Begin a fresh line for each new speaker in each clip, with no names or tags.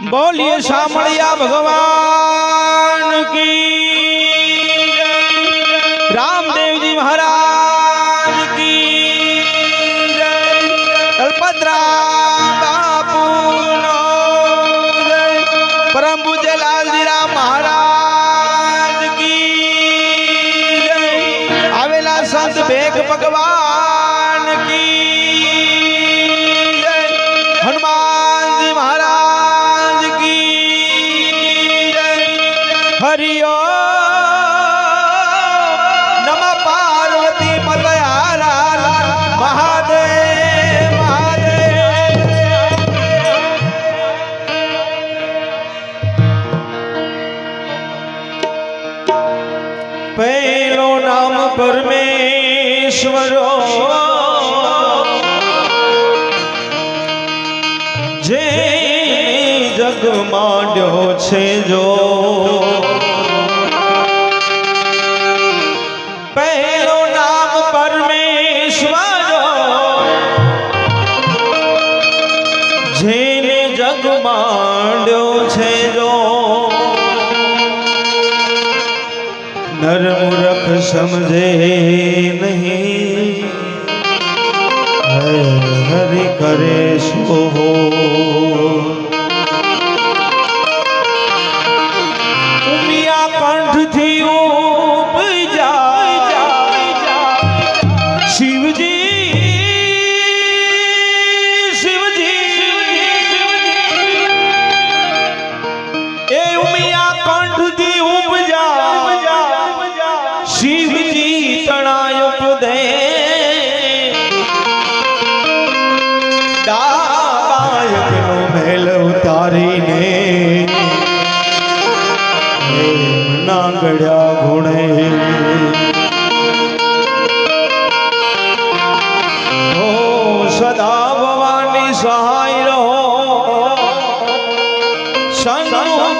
બોલીએ સાંભળ્યા ભગવાન કી. રામદેવજી મહારાજ હરિઓ નમ પાર્વતી પતયારા મહાદેવ મહાદેવ. પહેલો નામ પરમેશ્વરો. જે જગ માંડ્યો છે જો. સમજે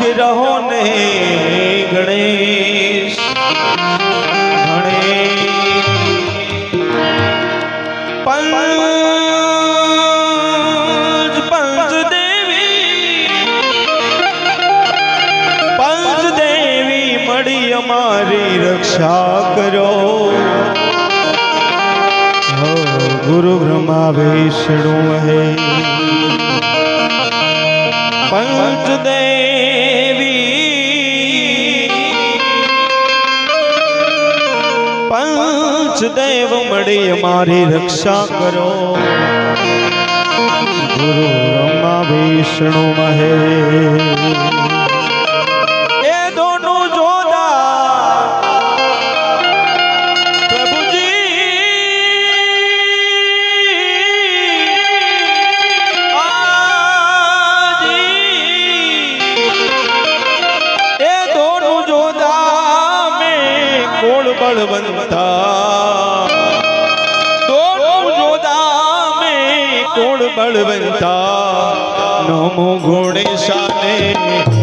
સન્મુખ રહો ને ગણેશ. પંચ દેવી. પંચ દેવી રક્ષા કરો. ગુરુ બ્રહ્મા વિષ્ણુ હે. પંચ પંચદેવ મળી અમારી રક્ષા કરો. ગુરુ બ્રહ્મા વિષ્ણુ મહે બળવંતા નમો ગુણેશાને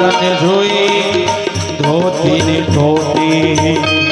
ભોજન જોઈ ધોતી ને ધોતી.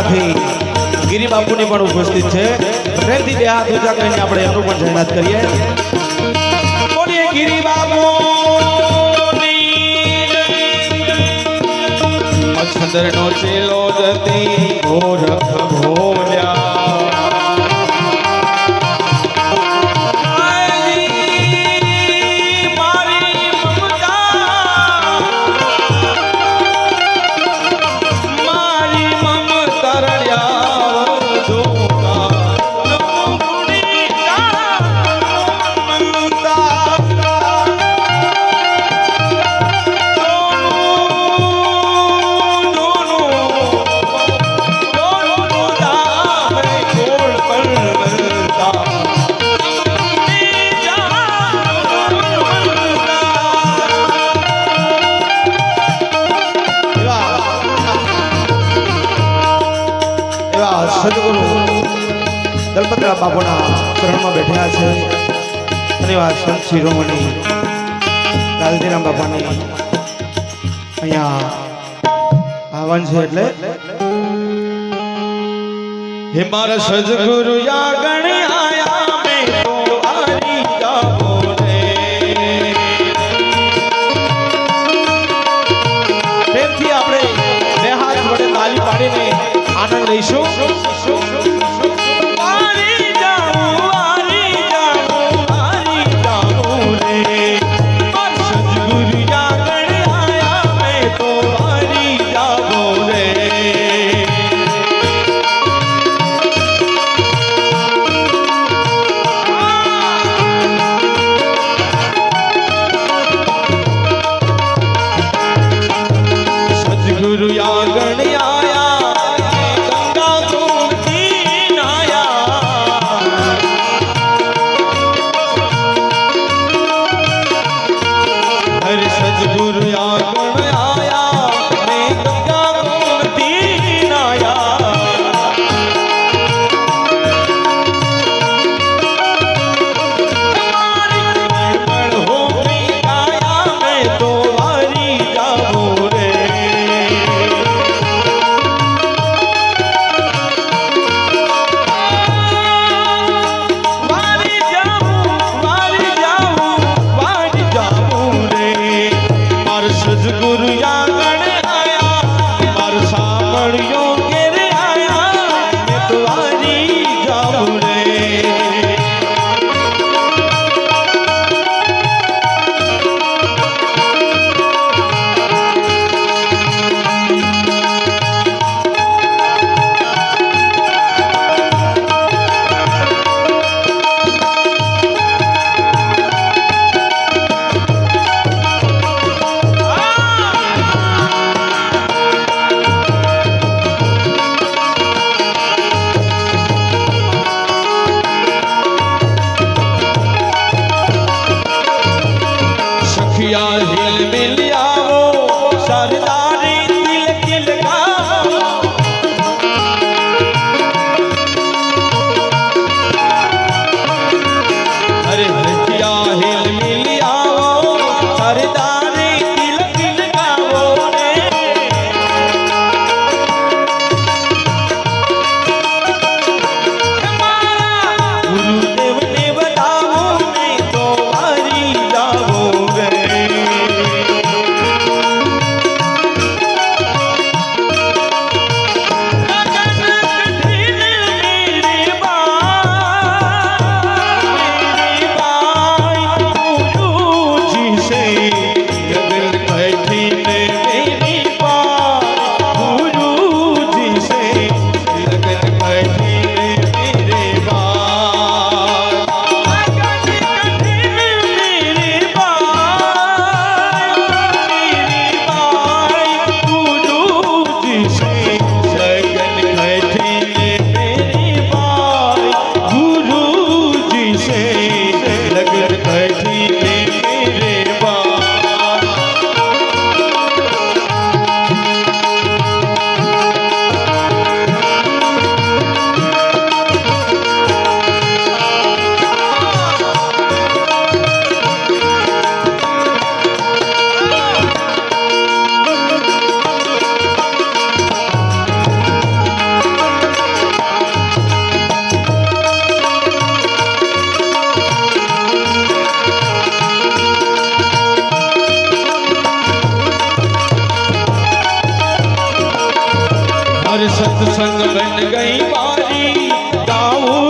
સાથે ગિરી બાપુની પણ ઉપસ્થિત છે. પ્રેમથી બે હાથ ઊંચા કરીને આપણે એમનું પણ જાહેરાત કરીએ. ગિરી બાપુ નો ચેલો જતી ભોર ભોલ્યા. સદગુરુ દલપતરા બાપુના ચરણમાં બેઠા છે. ધન્યવાદ, સંત શિરોમણી લાલજીરામ બાપાની. અહીંયા આવન છે એટલે. હે મારા સદગુરુ આગળ संग बन गई बारी गाऊं